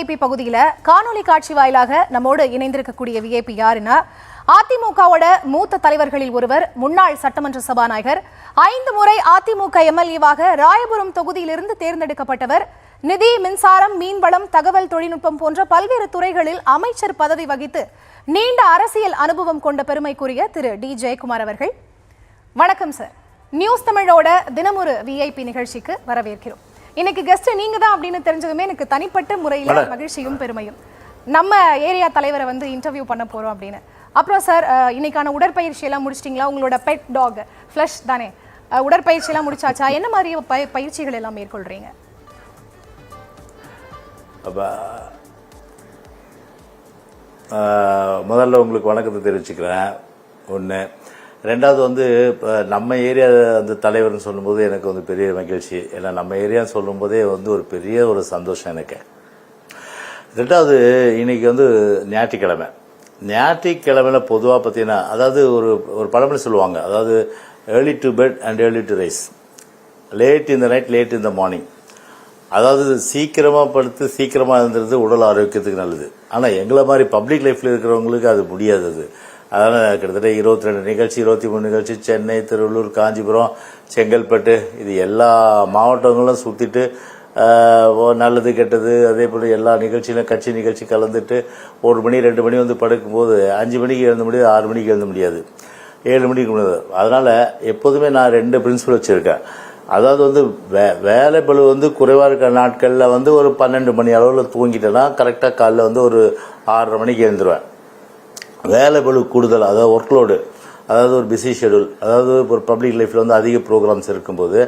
VIP பகுதியில் காணொலி காட்சி வாயிலாக நம்மோடு இணைந்திருக்கக்கூடிய விஐபி யாருன்னா அதிமுகவோட மூத்த தலைவர்களில் ஒருவர் முன்னாள் சட்டமன்ற சபாநாயகர் ஐந்து முறை அதிமுக எம்எல்ஏவாக ராயபுரம் தொகுதியிலிருந்து தேர்ந்தெடுக்கப்பட்டவர் நிதி மின்சாரம் மீன்வளம் தகவல் தொழில்நுட்பம் போன்ற பல்வேறு துறைகளில் அமைச்சர் பதவி வகித்து நீண்ட அரசியல் அனுபவம் கொண்ட பெருமைக்குரிய திரு. டி. ஜெயக்குமார் அவர்கள். வணக்கம் சார். நியூஸ் தமிழோட தினமொரு விஐபி நிகழ்ச்சிக்கு வரவேற்கிறோம். இன்னைக்கு கெஸ்ட் நீங்க தான் அப்படின்னு தெரிஞ்சதுமே எனக்கு தனிப்பட்ட முறையில மகிழ்ச்சியும் பெருமையும். நம்ம ஏரியா தலைவரை வந்து இன்டர்வியூ பண்ண போறோம் அப்படின்னு. அப்புறம் சார் இன்னைக்கான உடற்பயிற்சி எல்லாம் முடிச்சிட்டிங்களா? உங்களோட பெட் டாக் ஃப்ளஷ் தானே. உடற்பயிற்சி எல்லாம் முடிச்சாச்சா? என்ன மாதிரி பய- பயிற்சிகள் எல்லாம் மேற்கொள்றீங்க? முதல்ல உங்களுக்கு வணக்கத்தை தெரிவிச்சுக்கிறேன். ஒன்று ரெண்டாவது வந்து இப்போ நம்ம ஏரியா அந்த தலைவர்னு சொல்லும்போது எனக்கு வந்து பெரிய மகிழ்ச்சி. ஏன்னா நம்ம ஏரியான்னு சொல்லும்போதே வந்து ஒரு பெரிய ஒரு சந்தோஷம் எனக்கு. ரெண்டாவது இன்னைக்கு வந்து ஞாயிற்றுக்கிழமை. ஞாயிற்றுக்கிழமையில் பொதுவாக பார்த்தீங்கன்னா அதாவது ஒரு ஒரு பழமொழி சொல்லுவாங்க. அதாவது early to bed and early to rise late இந்த நைட் லேட் இந்த மார்னிங் அதாவது சீக்கிரமாக படுத்து சீக்கிரமாக இருந்துறது உடல் ஆரோக்கியத்துக்கு நல்லது. ஆனால் எங்களை மாதிரி பப்ளிக் லைஃப்பில் இருக்கிறவங்களுக்கு அது முடியாது அது அதனால் கிட்டத்தட்ட இருபத்தி ரெண்டு நிகழ்ச்சி இருபத்தி மூணு நிகழ்ச்சி சென்னை திருவள்ளூர் காஞ்சிபுரம் செங்கல்பட்டு இது எல்லா மாவட்டங்களும் சுற்றிட்டு நல்லது கெட்டது அதே போல் எல்லா நிகழ்ச்சியிலும் கட்சி நிகழ்ச்சி கலந்துட்டு ஒரு மணி ரெண்டு மணி வந்து படுக்கும்போது அஞ்சு மணிக்கு எழுந்த முடியாது ஆறு மணிக்கு எழுந்த முடியாது. ஏழு மணிக்கு முடியாது. அதனால் எப்போதுமே நான் ரெண்டு பிரின்சிபல் வச்சுருக்கேன். அதாவது வந்து வே வேலை பளு வந்து குறைவாக இருக்கிற நாட்களில் வந்து ஒரு பன்னெண்டு மணி அளவில் தூங்கிட்டேன்னா கரெக்டாக காலைல வந்து ஒரு ஆறரை மணிக்கு எழுந்துருவேன். வேலை பளு கூடுதல் அதாவது ஒர்க்லோடு அதாவது ஒரு பிஸி ஷெடியூல் அதாவது ஒரு பப்ளிக் லைஃப்பில் வந்து அதிக ப்ரோக்ராம்ஸ் இருக்கும்போது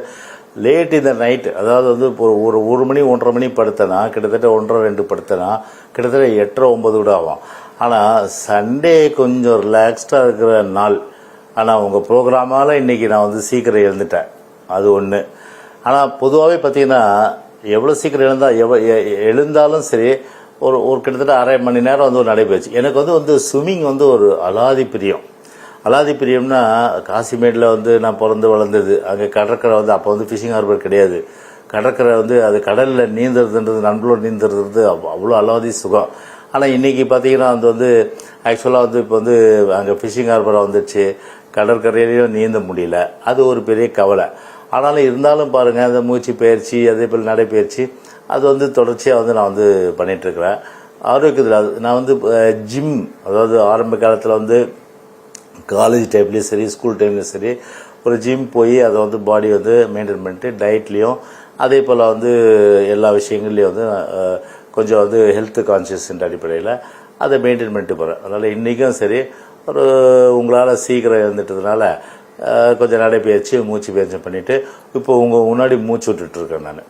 லேட் இந்த நைட் அதாவது வந்து இப்போ ஒரு ஒரு ஒரு மணி ஒன்றரை மணி படுத்தனா கிட்டத்தட்ட ஒன்றரை ரெண்டு படுத்தனா கிட்டத்தட்ட எட்டரை ஒம்பது கூட ஆகும் ஆனால் சண்டே கொஞ்சம் ரிலாக்ஸ்டாக இருக்கிற நாள். ஆனால் உங்கள் ப்ரோக்ராமால் இன்னைக்கு நான் வந்து சீக்கிரம் எழுந்துட்டேன். அது ஒன்று ஆனால் பொதுவாகவே பார்த்தீங்கன்னா எவ்வளோ சீக்கிரம் எழுந்தால் எவ்வளோ எ- எழுந்தாலும் சரி ஒரு ஒரு கிட்டத்தட்ட அரை மணி நேரம் வந்து ஒரு நடைபயிற்சி. எனக்கு வந்து வந்து ஸ்விம்மிங் வந்து ஒரு அலாதி பிரியம். அலாதி பிரியம்னா காசிமேடில் வந்து நான் பிறந்து வளர்ந்தது. அங்கே கடற்கரை வந்து அப்போ வந்து ஃபிஷிங் ஹார்பர் கிடையாது. கடற்கரை வந்து அது கடலில் நீந்துறதுன்றது நண்பர்களோடு நீந்துறது அவ்வளோ அலாதி சுகம். ஆனால் இன்னைக்கு பார்த்தீங்கன்னா அது வந்து ஆக்சுவலாக வந்து இப்போ வந்து அங்கே ஃபிஷிங் ஹார்பராக வந்துடுச்சு கடற்கரையிலையும் நீந்த முடியல. அது ஒரு பெரிய கவலை. ஆனாலும் இருந்தாலும் பாருங்கள் அந்த மூச்சு பயிற்சி அதே போல் நடைப்பயிற்சி அது வந்து தொடர்ச்சியாக வந்து நான் வந்து பண்ணிகிட்ருக்குறேன் ஆரோக்கியத்தில் அது நான் வந்து ஜிம் அதாவது ஆரம்ப காலத்தில் வந்து காலேஜ் டைம்லேயும் சரி ஸ்கூல் டைம்லேயும் சரி ஒரு ஜிம் போய் அதை வந்து பாடி வந்து மெயின்டைன் பண்ணிட்டு டயட்லேயும் அதே போல் வந்து எல்லா விஷயங்கள்லையும் வந்து கொஞ்சம் வந்து ஹெல்த் கான்சியஸ்ன்ற அடிப்படையில் அதை மெயின்டைன் பண்ணிட்டு போகிறேன் அதனால் இன்றைக்கும் சரி ஒரு உங்களால் சீக்கிரம் இருந்துட்டதுனால கொஞ்சம் நடைப்பயிற்சி மூச்சு பயிற்சி பண்ணிவிட்டு இப்போ உங்கள் முன்னாடி மூச்சு விட்டுட்டு இருக்கேன் நான்.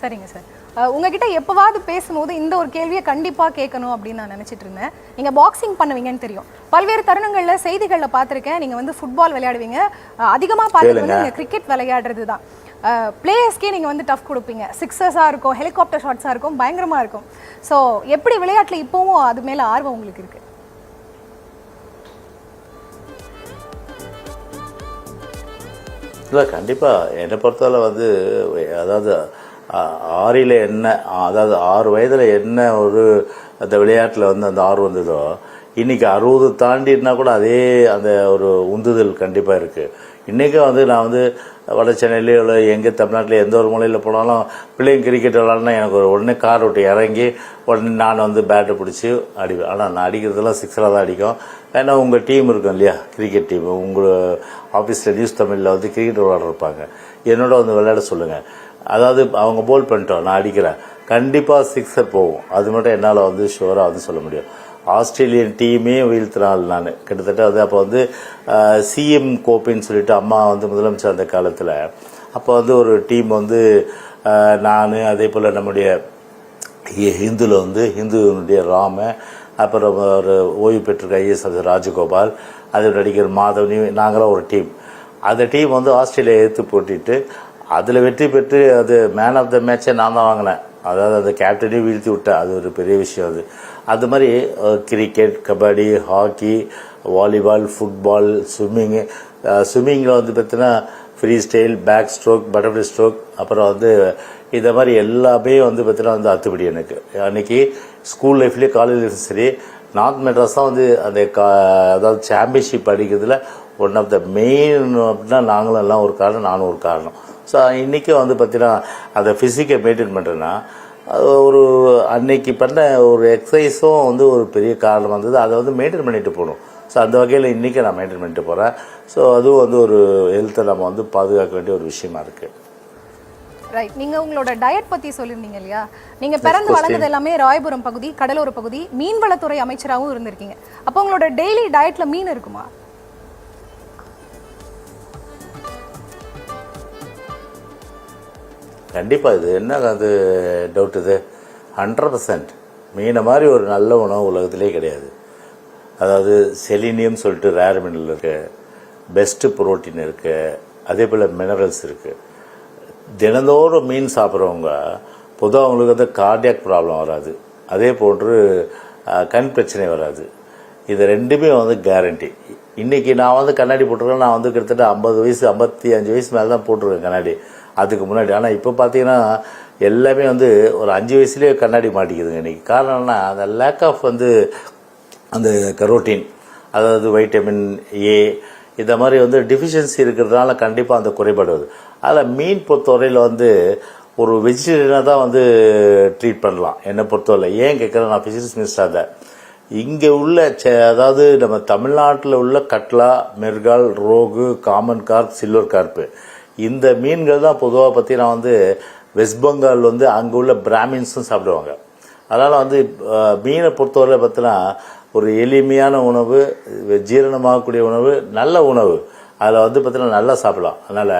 சரிங்க சார். உங்ககிட்ட எப்பவாவது பேசும்போது இந்த ஒரு கேள்வியை கண்டிப்பா கேட்கணும் அப்படின்னு நான் நினைச்சிட்டு இருந்தேன். நீங்க பாக்ஸிங் பண்ணுவீங்கன்னு தெரியும். பல்வேறு தருணங்கள்ல செய்திகள்ல பார்த்திருக்கேன். நீங்க வந்து ஃபுட்பால் விளையாடுவீங்க. அஹ், அதிகமா பார்த்தது வந்து நீங்க கிரிக்கெட் விளையாடுறது தான். பிளேயர்ஸ்க்கே நீங்க வந்து டஃப் கொடுப்பீங்க. சிக்ஸஸா இருக்கும் ஹெலிகாப்டர் ஷாட்ஸா இருக்கும் பயங்கரமா இருக்கும். ஸோ எப்படி விளையாட்டுல இப்பவும் அது மேல ஆர்வம் உங்களுக்கு இருக்கு? இல்லை கண்டிப்பாக என்னை பொறுத்தவரை வந்து அதாவது ஆறில் என்ன அதாவது ஆறு வயதில் என்ன ஒரு அந்த விளையாட்டில் வந்து அந்த ஆர்வம் வந்ததோ இன்றைக்கி அறுபது தாண்டினா கூட அதே அந்த ஒரு உந்துதல் கண்டிப்பாக இருக்குது இன்றைக்கும் வந்து நான் வந்து வட சென்னையிலேயோ இல்லை எங்கே தமிழ்நாட்டில் எந்த ஒரு மூலையில் போனாலும் பிள்ளைங்க கிரிக்கெட் விளாட்னா எனக்கு ஒரு உடனே கார் விட்டு இறங்கி உடனே நான் வந்து பேட்டை பிடிச்சி அடிப்பேன். ஆனால் நான் அடிக்கிறதெல்லாம் சிக்ஸராக தான் அடிக்கும். ஏன்னா உங்கள் டீம் இருக்கும் இல்லையா? கிரிக்கெட் டீம் உங்கள் ஆஃபீஸில் நியூஸ் தமிழில் வந்து கிரிக்கெட் விளையாடுறப்பாங்க என்னோட வந்து விளையாட சொல்லுங்கள் அதாவது அவங்க போல் பண்ணிட்டோம் நான் அடிக்கிறேன் கண்டிப்பாக சிக்ஸர் போகும் அது மட்டும் என்னால் வந்து ஷுவராக வந்து சொல்ல முடியும். ஆஸ்திரேலியன் டீமே வீழ்த்தினாள் நான். கிட்டத்தட்ட வந்து அப்போ வந்து சிஎம் கோப்பைன்னு சொல்லிட்டு அம்மா வந்து முதலமைச்சர் அந்த காலத்தில். அப்போ வந்து ஒரு டீம் வந்து நான் அதே போல் நம்முடைய ஹிந்துவில் ஹிந்துல வந்து ஹிந்துனுடைய ராம அப்புறம் ஒரு ஓய்வு பெற்றிருக்க ஐஎஸ் அது ராஜகோபால் அதில் நடிகர் மாதவனி நாங்களாம் ஒரு டீம் அந்த டீம் வந்து ஆஸ்திரேலியா எடுத்து போட்டிட்டு அதில் வெற்றி பெற்று அது மேன் ஆஃப் த மேட்சை நான் தான் வாங்கினேன். அதாவது அந்த கேப்டனையும் வீழ்த்தி விட்டேன். அது ஒரு பெரிய விஷயம் அது. அது மாதிரி cricket kabaddi hockey volleyball football swimming ஸ்விம்மிங்கில் வந்து பார்த்தீங்கன்னா freestyle backstroke butterfly stroke அப்புறம் வந்து இந்த மாதிரி எல்லாமே வந்து பார்த்தீங்கன்னா வந்து அத்துப்படி எனக்கு. அன்றைக்கி ஸ்கூல் லைஃப்லேயும் காலேஜ் லைஃப்லையும் சரி நார்த் மெட்ராஸ் தான் வந்து அந்த கா அதாவது சாம்பியன்ஷிப் அடிக்கிறதுல ஒன் ஆஃப் த மெயின் அப்படின்னா நாங்களும் எல்லாம் ஒரு காரணம் நானும் ஒரு காரணம். ஸோ இன்றைக்கும் வந்து பார்த்தீங்கன்னா அந்த ஃபிசிக்கை மெயின்டைன் பண்ணுறேன்னா அது ஒரு அன்னைக்கு பண்ண ஒரு எக்ஸசைஸும் வந்து ஒரு பெரிய காரணம் வந்தது அதை வந்து மெயின்டைன் பண்ணிட்டு போகணும். ஸோ அந்த வகையில் இன்றைக்கி நான் மெயின்டைன் பண்ணிட்டு போகிறேன் ஸோ அதுவும் வந்து ஒரு ஹெல்த்தை நம்ம வந்து பாதுகாக்க வேண்டிய ஒரு விஷயமா இருக்குது ரைட் நீங்க உங்களோட டயட் பத்தி சொல்லியிருந்தீங்க இல்லையா? நீங்க பிறந்து வளர்ந்தது எல்லாமே ராயபுரம் பகுதி கடலோர பகுதி மீன்வளத்துறை அமைச்சராகவும் இருந்திருக்கீங்க. அப்போ உங்களோட டெய்லி டயட்ல மீன் இருக்குமா? கண்டிப்பாக இது என்ன அது டவுட் இது? ஹண்ட்ரட் பர்சன்ட் மீனை மாதிரி ஒரு நல்ல உணவு உலகத்திலே கிடையாது. அதாவது செலினியம் சொல்லிட்டு ரேர் மினரல் இருக்கு. பெஸ்ட்டு புரோட்டீன் இருக்கு. அதே போல் மினரல்ஸ் இருக்குது தினந்தோறும் மீன் சாப்பிட்றவங்க பொதுவாக அவங்களுக்கு வந்து கார்டியாக் ப்ராப்ளம் வராது. அதே போன்று கண் பிரச்சனை வராது. இது ரெண்டுமே வந்து கேரண்டி இன்றைக்கி நான் வந்து கண்ணாடி போட்டிருக்கேன். நான் வந்து கிட்டத்தட்ட ஐம்பது வயசு ஐம்பத்தி அஞ்சு வயசு மேலே தான் போட்டிருக்கேன் கண்ணாடி. அதுக்கு முன்னாடி. ஆனால் இப்போ பார்த்தீங்கன்னா எல்லாமே வந்து ஒரு அஞ்சு வயசுலேயே கண்ணாடி மாட்டிக்குதுங்க இன்றைக்கி காரணம் அந்த லேக் ஆஃப் வந்து அந்த கரோட்டின் அதாவது வைட்டமின் ஏ இந்த மாதிரி வந்து டிஃபிஷியன்சி இருக்கிறதுனால கண்டிப்பாக அந்த குறைபாடு வருது. அதில் மீன் பொறுத்தவரையில் வந்து ஒரு வெஜிடேரியனாக தான் வந்து ட்ரீட் பண்ணலாம். என்னை பொறுத்தவரை ஏன் கேட்குறேன் நான் ஃபிஷரிஸ் மினிஸ்டர் தான் இங்கே உள்ள செ- அதாவது நம்ம தமிழ்நாட்டில் உள்ள catla mrigal rohu common carp silver carp இந்த மீன்கள் தான் பொதுவாக பார்த்தீங்கன்னா வந்து வெஸ்ட் பெங்கால் வந்து அங்கே உள்ள பிராமின்ஸும் சாப்பிடுவாங்க. அதனால் வந்து மீனை பொறுத்தவரை பார்த்தீங்கன்னா ஒரு எளிமையான உணவு ஜீரணமாகக்கூடிய உணவு நல்ல உணவு. அதில் வந்து பார்த்தீங்கன்னா நல்லா சாப்பிடலாம். அதனால்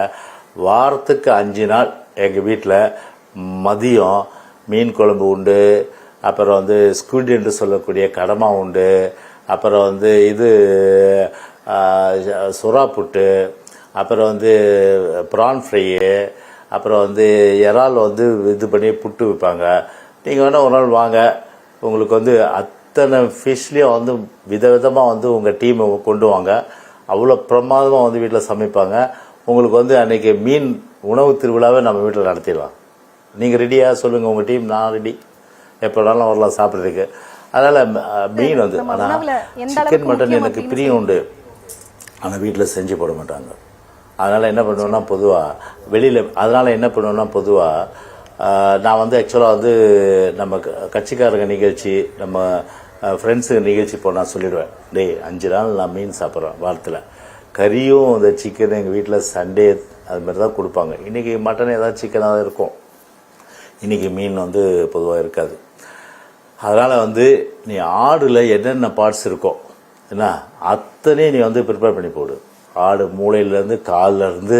வாரத்துக்கு அஞ்சு நாள் எங்கள் வீட்டில் மதியம் மீன் குழம்பு உண்டு அப்புறம் வந்து ஸ்குட் என்று சொல்லக்கூடிய கடமா உண்டு அப்புறம் வந்து இது சுறா புட்டு அப்புறம் வந்து ப்ரான் ஃப்ரையு அப்புறம் வந்து இறால் வந்து இது பண்ணி புட்டு வைப்பாங்க நீங்கள் வேணால் ஒரு நாள் வாங்க. உங்களுக்கு வந்து அத்தனை ஃபிஷ்லேயும் வந்து விதவிதமாக வந்து உங்கள் டீமை கொண்டு வாங்க. அவ்வளோ பிரமாதமாக வந்து வீட்டில் சமைப்பாங்க. உங்களுக்கு வந்து அன்னைக்கு மீன் உணவு திருவிழாவே நம்ம வீட்டில் நடத்திடலாம். நீங்கள் ரெடியாக சொல்லுங்கள் உங்கள் டீம் நான் ரெடி எப்போ வேணாலும் வரலாம் சாப்பிட்றதுக்கு. அதனால் மீன் வந்து ஆனால் சிக்கன் மட்டன் எனக்கு பிரியம் உண்டு. ஆனால் வீட்டில் செஞ்சு போட மாட்டாங்க. அதனால் என்ன பண்ணுவேன்னா பொதுவாக வெளியில் அதனால் என்ன பண்ணுவேன்னா பொதுவாக நான் வந்து ஆக்சுவலாக வந்து நம்ம க- கட்சிக்காரங்க நிகழ்ச்சி நம்ம ஃப்ரெண்ட்ஸுங்க நிகழ்ச்சி போனால் சொல்லிடுவேன். டேய் அஞ்சு நாள் நான் மீன் சாப்பிட்றேன் வாரத்தில். கறியும் அந்த சிக்கன் எங்கள் வீட்டில் சண்டே அது மாதிரி தான் கொடுப்பாங்க. இன்றைக்கி மட்டன் ஏதாவது சிக்கனாக தான் இருக்கும். இன்றைக்கி மீன் வந்து பொதுவாக இருக்காது. அதனால் வந்து நீ ஆடில் என்னென்ன பார்ட்ஸ் இருக்கோ என்ன அத்தனையும் நீ வந்து ப்ரிப்பேர் பண்ணி போடு. ஆடு மூளையிலேருந்து காலிலேருந்து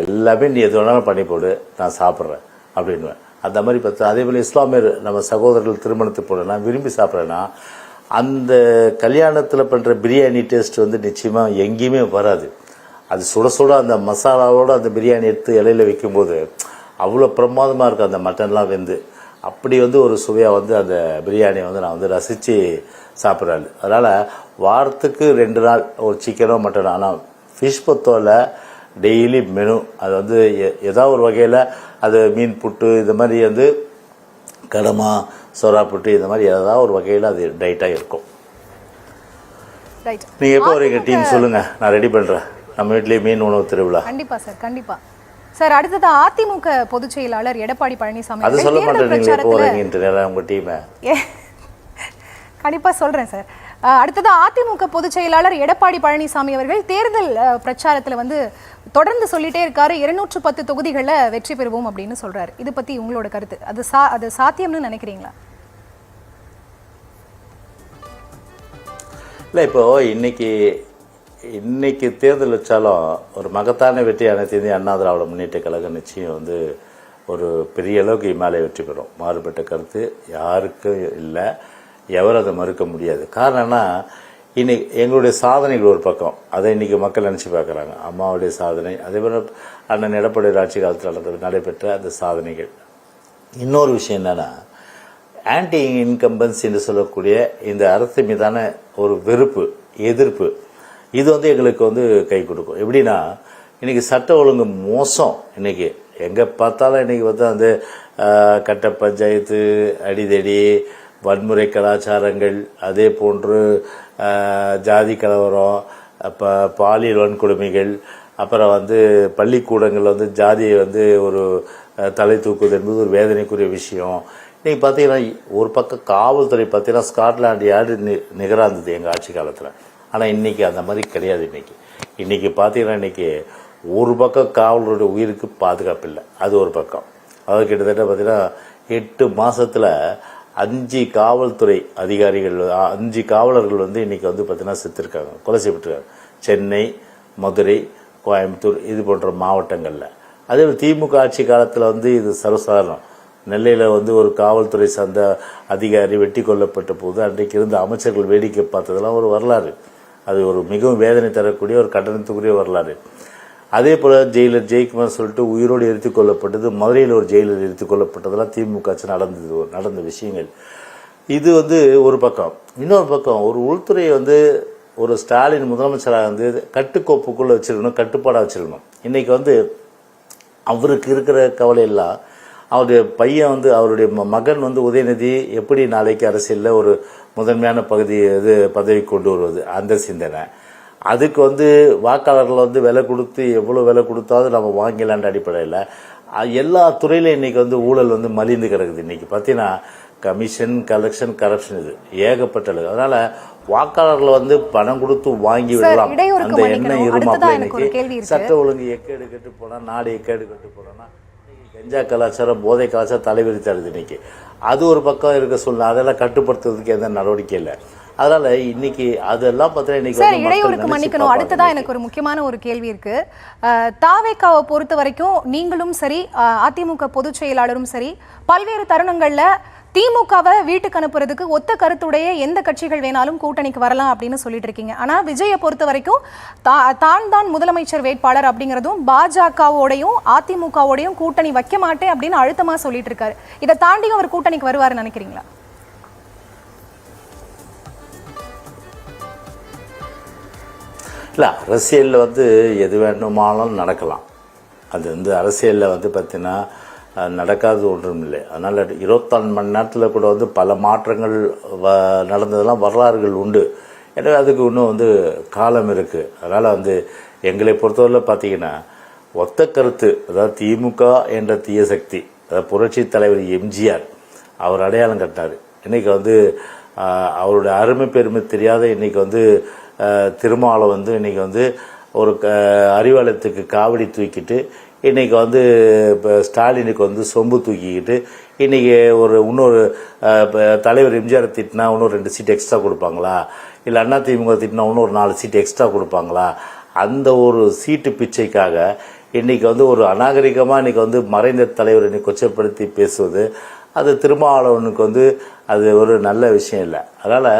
எல்லாமே நீ எது வேணாலும் பண்ணி போடு நான் சாப்பிட்றேன் அப்படின்னுவேன். அந்த மாதிரி பார்த்து அதே போல் இஸ்லாமியர் நம்ம சகோதரர்கள் திருமணத்துக்கு போனேன்னா விரும்பி சாப்பிட்றேன்னா அந்த கல்யாணத்தில் பண்ணுற பிரியாணி டேஸ்ட் வந்து நிச்சயமாக எங்கேயுமே வராது. அது சுட சுட அந்த மசாலாவோடு அந்த பிரியாணி எடுத்து இலையில வைக்கும்போது அவ்வளோ பிரமாதமாக இருக்கும் அந்த மட்டன்லாம் வெந்து. அப்படி வந்து ஒரு சுவையாக வந்து அந்த பிரியாணியை வந்து நான் வந்து ரசித்து சாப்பிட்றாள் அதனால் வாரத்துக்கு ரெண்டு நாள் ஒரு சிக்கனோ மட்டனோ ஆனால் ஃபிஷ் பொத்தோல டெய்லி மெனு அது வந்து ஏதாவது ஒரு வகையில் அது மீன் புட்டு இந்த மாதிரி வந்து கடமா சொரா புட்டு இந்த மாதிரி ஏதாவது ஒரு வகையில் அது டைட்டாக இருக்கும். நீங்கள் எப்போ வரீங்க டீம் சொல்லுங்கள் நான் ரெடி பண்ணுறேன் நம்ம வீட்லேயே மீன் உணவு திருவிழா. கண்டிப்பா சார் கண்டிப்பா. சார் அடுத்தது அதிமுக பொதுச் செயலாளர் எடப்பாடி பழனிசாமி அதை சொல்ல மாட்டேன் நீங்கள் எப்போ பிரச்சாரத்துல வரீங்கன்ட்டு நேரம் உங்கள் டீமை ஏ, கண்டிப்பா சொல்றேன் சார். அடுத்தது அதிமுக பொதுச் செயலாளர் எடப்பாடி பழனிசாமி அவர்கள் தேர்தல் பிரச்சாரத்துல வந்து தொடர்ந்து சொல்லிட்டே இருக்காரு இருநூற்று பத்து தொகுதிகளில் வெற்றி பெறுவோம் அப்படின்னு சொல்றாரு. இது பத்தி உங்களோட கருத்து. அது சா அது சாத்தியம்னு நினைக்கிறீங்களா? இல்லை இப்போ இன்னைக்கு இன்னைக்கு தேர்தல் வச்சாலும் ஒரு மகத்தான வெற்றி அனைத்து இந்திய அண்ணா திராவிட முன்னேற்ற கழகம் நிச்சயம் வந்து ஒரு பெரிய அளவுக்கு இமாலய வெற்றி பெறும். மாறுபட்ட கருத்து யாருக்கும் இல்லை. எவரும் அதை மறுக்க முடியாது. காரணம்னா இன்னைக்கு எங்களுடைய சாதனைகள் ஒரு பக்கம். அதை இன்னைக்கு மக்கள் நினச்சி பார்க்குறாங்க. அம்மாவுடைய சாதனை அதே போல் அண்ணன் எடப்பாடி ஆட்சி காலத்தில் நடந்த- நடைபெற்ற அந்த சாதனைகள். இன்னொரு விஷயம் என்னென்னா ஆன்டி இன்கம்பன்ஸ் என்று சொல்லக்கூடிய இந்த அரசு மீதான ஒரு வெறுப்பு எதிர்ப்பு இது வந்து எங்களுக்கு வந்து கை கொடுக்கும். எப்படின்னா இன்னைக்கு சட்ட ஒழுங்கு மோசம் இன்னைக்கு. எங்கே பார்த்தாலும் இன்றைக்கி வந்து அந்த கட்ட பஞ்சாயத்து அடிதடி வன்முறை கலாச்சாரங்கள் அதே போன்று ஜாதி கலவரம் அப்போ பாலியல் வன்கொடுமைகள் அப்புறம் வந்து பள்ளிக்கூடங்கள் வந்து ஜாதியை வந்து ஒரு தலை தூக்குவது என்பது ஒரு வேதனைக்குரிய விஷயம். இன்றைக்கி பார்த்தீங்கன்னா ஒரு பக்கம் காவல்துறை பார்த்தீங்கன்னா ஸ்காட்லாண்டு யார்டு நி நிகராக இருந்தது எங்கள் ஆட்சி காலத்தில். ஆனால் இன்னைக்கு அந்த மாதிரி கிடையாது இன்னைக்கு. இன்றைக்கி பார்த்தீங்கன்னா இன்னைக்கு ஒரு பக்கம் காவலருடைய உயிருக்கு பாதுகாப்பு இல்லை. அது ஒரு பக்கம். அதாவது கிட்டத்தட்ட பார்த்தீங்கன்னா எட்டு மாதத்தில் அஞ்சு காவல்துறை அதிகாரிகள் அஞ்சு காவலர்கள் வந்து இன்னைக்கு வந்து பார்த்தீங்கன்னா செத்துருக்காங்க. கொலை செய்யப்பட்டிருக்காங்க. சென்னை மதுரை கோயம்புத்தூர் இது போன்ற மாவட்டங்களில். அதே திமுக ஆட்சி காலத்தில் வந்து இது சர்வசாதாரணம். நெல்லையில் வந்து ஒரு காவல்துறை சார்ந்த அதிகாரி வெட்டி கொல்லப்பட்ட போது அன்றைக்கு இருந்த அமைச்சர்கள் வேடிக்கை பார்த்ததெல்லாம் ஒரு வரலாறு. அது ஒரு மிகவும் வேதனை தரக்கூடிய ஒரு கட்டணத்துக்குரிய வரலாறு. அதே போல் ஜெயிலர் ஜெயக்குமார் சொல்லிட்டு உயிரோடு எரித்து கொல்லப்பட்டது மதுரையில் ஒரு ஜெயிலர் எரித்து கொல்லப்பட்டதெல்லாம் திமுக ஆட்சி நடந்தது நடந்த விஷயங்கள். இது வந்து ஒரு பக்கம். இன்னொரு பக்கம் ஒரு உள்துறை வந்து ஒரு ஸ்டாலின் முதலமைச்சராக வந்து கட்டுக்கோப்புக்குள்ளே வச்சிருக்கணும் கட்டுப்பாடாக வச்சிருக்கணும். இன்றைக்கி வந்து அவருக்கு இருக்கிற கவலை எல்லாம் அவருடைய பையன் வந்து அவருடைய மகன் வந்து உதயநிதி எப்படி நாளைக்கு அரசியலில் ஒரு முதன்மையான பகுதி இது பதவி கொண்டு வருவது? அந்த சிந்தனை. அதுக்கு வந்து வாக்காளர்கள் வந்து விலை கொடுத்து எவ்வளோ விலை கொடுத்தாலும் நம்ம வாங்கிலான்ற அடிப்படையில் எல்லா துறையிலும் இன்னைக்கு வந்து ஊழல் வந்து மலிந்து கிடக்குது இன்னைக்கு. பார்த்தீங்கன்னா கமிஷன் கலெக்ஷன் கரப்ஷன் இது ஏகப்பட்டது அதனால வாக்காளர்கள் வந்து பணம் கொடுத்து வாங்கி விடலாம். அந்த. எண்ணம் கேள்வி இன்னைக்கு. சட்ட ஒழுங்கு எக்கேடு கெட்டு போனா நாடு எக்கேடு கெட்டு போனோம்னா கஞ்சா கலாச்சாரம் போதை கலாச்சாரம் தலைவிரி தருது இன்னைக்கு. அது ஒரு பக்கம் இருக்க சூழ்நிலை அதெல்லாம் கட்டுப்படுத்துறதுக்கு எந்த நடவடிக்கை இல்லை. அதனால இன்னைக்கு அதெல்லாம் பார்த்தா இன்னைக்கு இடையூறுக்கு மன்னிக்கணும். பார்ப்பாங்க அடுத்ததா இன்னைக்கு. எனக்கு ஒரு முக்கியமான ஒரு கேள்வி இருக்கு. தாவேக்காவை பொறுத்த வரைக்கும் நீங்களும் சரி அதிமுக பொதுச் செயலாளரும் சரி பல்வேறு தருணங்கள்ல திமுகவை வீட்டுக்கு அனுப்புறதுக்கு ஒத்த கருத்துடைய எந்த கட்சிகள் வேணாலும் கூட்டணிக்கு வரலாம் அப்படின்னு சொல்லிட்டு இருக்கீங்க. ஆனா விஜயை பொறுத்த வரைக்கும் தா- தான் தான் முதலமைச்சர் வேட்பாளர் அப்படிங்கிறதும் பாஜகவோடையும் அதிமுகவோடையும் கூட்டணி வைக்க மாட்டேன் அப்படின்னு அழுத்தமா சொல்லிட்டு இருக்காரு. இதை தாண்டியும் அவர் கூட்டணிக்கு வருவாருன்னு நினைக்கிறீங்களா? இல்லை அரசியலில் வந்து எது வேணுமானாலும் நடக்கலாம். அது வந்து அரசியலில் வந்து பார்த்தீங்கன்னா அஹ், நடக்காதது ஒன்றும் இல்லை. அதனால் இருபத்தாலு மணி நேரத்தில் கூட வந்து பல மாற்றங்கள் வ நடந்ததெல்லாம் வரலாறுகள் உண்டு. எனவே அதுக்கு இன்னும் வந்து காலம் இருக்குது அதனால் வந்து எங்களை பொறுத்தவரையில் பார்த்தீங்கன்னா ஒத்த கருத்து அதாவது திமுக என்ற தீய சக்தி அதாவது புரட்சி தலைவர் எம்ஜிஆர் அவர் அடையாளம் கட்டினார் இன்றைக்கி வந்து அவருடைய அருமை பெருமை தெரியாத இன்னைக்கு வந்து திருமாவளை வந்து இன்றைக்கி வந்து ஒரு க அறிவாலயத்துக்கு காவடி தூக்கிட்டு இன்றைக்கி வந்து இப்போ ஸ்டாலினுக்கு வந்து சொம்பு தூக்கிக்கிட்டு இன்னைக்கு ஒரு இன்னொரு இப்போ தலைவர் எம்ஜிஆர் திட்டினா இன்னும் ரெண்டு சீட் எக்ஸ்ட்ரா கொடுப்பாங்களா? இல்லை அண்ணா திமுக திட்டினா இன்னும் ஒரு நாலு சீட் எக்ஸ்ட்ரா கொடுப்பாங்களா? அந்த ஒரு சீட்டு பிச்சைக்காக இன்றைக்கி வந்து ஒரு அநாகரிகமாக இன்றைக்கி வந்து மறைந்த தலைவர் இன்றைக்கி கொச்சப்படுத்தி பேசுவது அது திருமாவளவனுக்கு வந்து அது ஒரு நல்ல விஷயம் இல்லை. அதனால்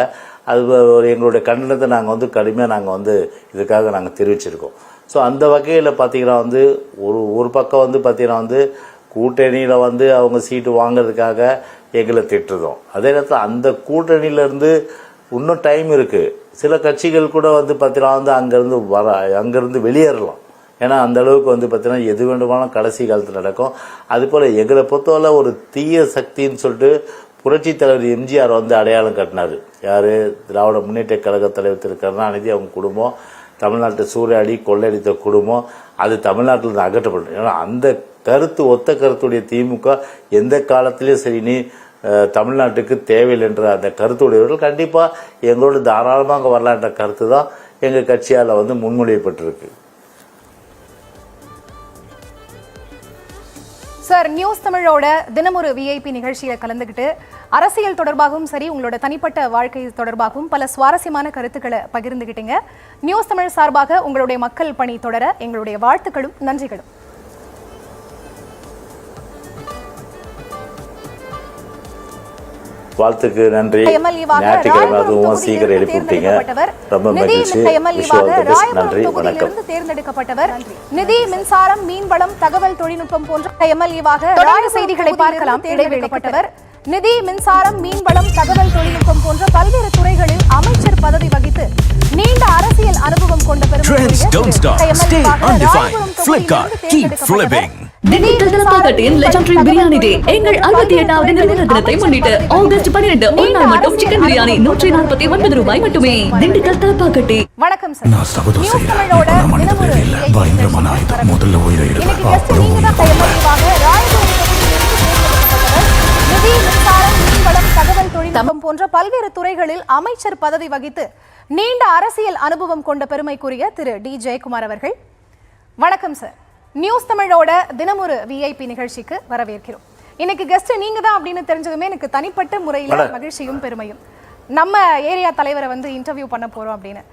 அது ஒரு எங்களுடைய கண்டனத்தை நாங்கள் வந்து கடுமையாக நாங்கள் வந்து இதுக்காக நாங்கள் தெரிவிச்சிருக்கோம். ஸோ அந்த வகையில் பார்த்தீங்கன்னா வந்து ஒரு ஒரு பக்கம் வந்து பார்த்திங்கன்னா வந்து கூட்டணியில் வந்து அவங்க சீட்டு வாங்குறதுக்காக எங்களை திட்டுறதும். அதே நேரத்தில் அந்த கூட்டணியிலேருந்து இன்னும் டைம் இருக்குது சில கட்சிகள் கூட வந்து பார்த்தீங்கன்னா வந்து அங்கேருந்து வர அங்கேருந்து வெளியேறலாம். ஏன்னா அந்த அளவுக்கு வந்து பார்த்தீங்கன்னா எது வேண்டுமானாலும் கடைசி காலத்தில் நடக்கும். அதுபோல் எங்களை பொறுத்தவரை ஒரு தீய சக்தின்னு சொல்லிட்டு புரட்சி தலைவர் எம்ஜிஆர் வந்து அடையாளம் கட்டினார். யார்? திராவிட முன்னேற்ற கழக தலைவர் திரு கருணாநிதி அவங்க குடும்பம். தமிழ்நாட்டை சூறையாடி கொள்ளையடித்த குடும்பம் அது தமிழ்நாட்டில் இருந்து அகற்றப்படும் ஏன்னா அந்த கருத்து ஒத்த கருத்துடைய திமுக எந்த காலத்திலையும் சரி நீ தமிழ்நாட்டுக்கு தேவையில்லை என்ற அந்த கருத்துடையவர்கள் கண்டிப்பாக எங்களோட தாராளமாக வரலான்ற கருத்து தான் எங்கள் கட்சியால் வந்து முன்மொழியப்பட்டிருக்கு. சார் நியூஸ் தமிழோட தினமொரு விஐபி நிகழ்ச்சியில் கலந்துக்கிட்டு அரசியல் தொடர்பாகவும் சரி உங்களோட தனிப்பட்ட வாழ்க்கை தொடர்பாகவும் பல சுவாரஸ்யமான கருத்துக்களை பகிர்ந்துக்கிட்டீங்க நியூஸ் தமிழ் சார்பாக உங்களுடைய மக்கள் பணி தொடர எங்களுடைய வாழ்த்துக்களும் நன்றிகளும். வாழ்த்துக்கு நன்றி. ஞாயிற்றுக்கிழமை அதுவும் சீக்கிரம் எழுப்பி விட்டீங்க. தேர்ந்தெடுக்கப்பட்டவர் ரொம்ப நிதி மகிழ்ச்சி. நன்றி. வணக்கம் தேர்ந்தெடுக்கப்பட்டவர். நிதி மின்சாரம் மீன்வளம் தகவல் தொழில்நுட்பம் போன்ற எம்எல்ஏவாக ராய செய்திகளை பார்க்கலாம். தேர்ந்தெடுக்கப்பட்டவர். நிதி மின்சாரம் மீன்வளம் தகவல் தொழில்நுட்பம் போன்ற பல்வேறு துறைகளில் அமைச்சர் பதவி வகித்து நீண்ட அரசியல் அனுபவம் கொண்ட பெருமை. திண்டுக்கல் தலப்பாக்கட்டின் லெஜண்டரி பிரியாணி டே எங்கள் அறுபத்தி எட்டாவது நிறுவன தினத்தை முன்னிட்டு ஆகஸ்ட் பன்னிரண்டு ஒரு நாள் மட்டும் சிக்கன் பிரியாணி நூற்றி நாற்பத்தி ஒன்பது ரூபாய் மட்டுமே. திண்டுக்கல் தலப்பாக்கட்டி. வணக்கம் சார் நான் சபதம் செய்யறேன். பயங்கரமான ஆயுதம் முதல்ல உயிரை தொழில்நுட்பம் போன்ற பல்வேறு துறைகளில் அமைச்சர் பதவி வகித்து நீண்ட அரசியல் அனுபவம் கொண்ட பெருமைக்குரிய திரு டி ஜெயக்குமார் அவர்கள். வணக்கம் சார். நியூஸ் தமிழோட தினமொரு விஐபி நிகழ்ச்சிக்கு வரவேற்கிறோம். இன்னைக்கு கெஸ்ட் நீங்க தான் அப்படின்னு தெரிஞ்சதுமே எனக்கு தனிப்பட்ட முறையில். மகிழ்ச்சியும் பெருமையும். நம்ம ஏரியா தலைவரை வந்து இன்டர்வியூ பண்ண போறோம் அப்படின்னு.